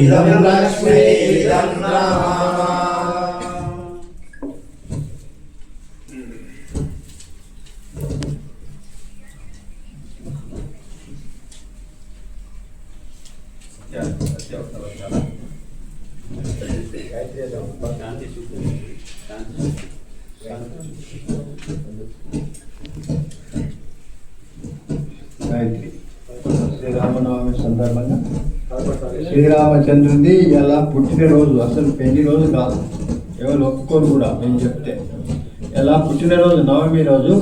इदं लक्ष्मी इदं नमः Thank you. శ్రీరామనవమి సందర్భంగా. శ్రీరామచంద్రుడి ఇలా పుట్టినరోజు అసలు పెళ్ళి రోజు కాదు. ఎవరు ఒప్పుకోరు కూడా మేము చెప్తే. ఎలా పుట్టినరోజు నవమి రోజు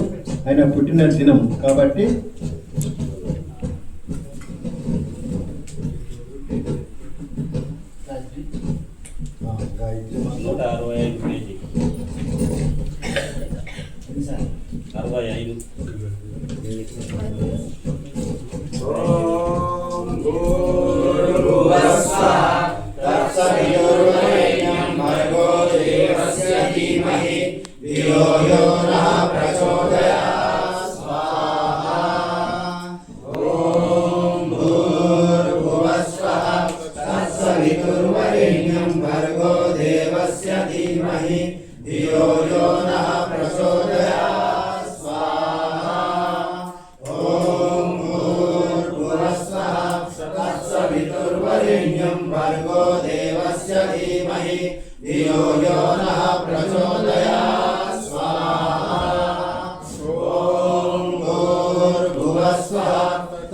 ఆయన పుట్టిన దినం. కాబట్టి అరవై ఐదు. దేవస్య ధీమహి ధియో యో నః ప్రచోదయాత్ స్వాహా ఓం భూర్భువస్సః తత్సవితుర్వరేణ్యం భర్గో దేవస్య ధీమహి ధియో యో నః ప్రచోదయాత్ స్వాహా ఓం భూర్భువస్సః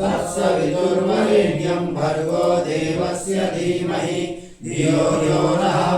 తత్సవితుర్వరేణ్యం భర్గో దేవస్య ధీమహి ధియో యో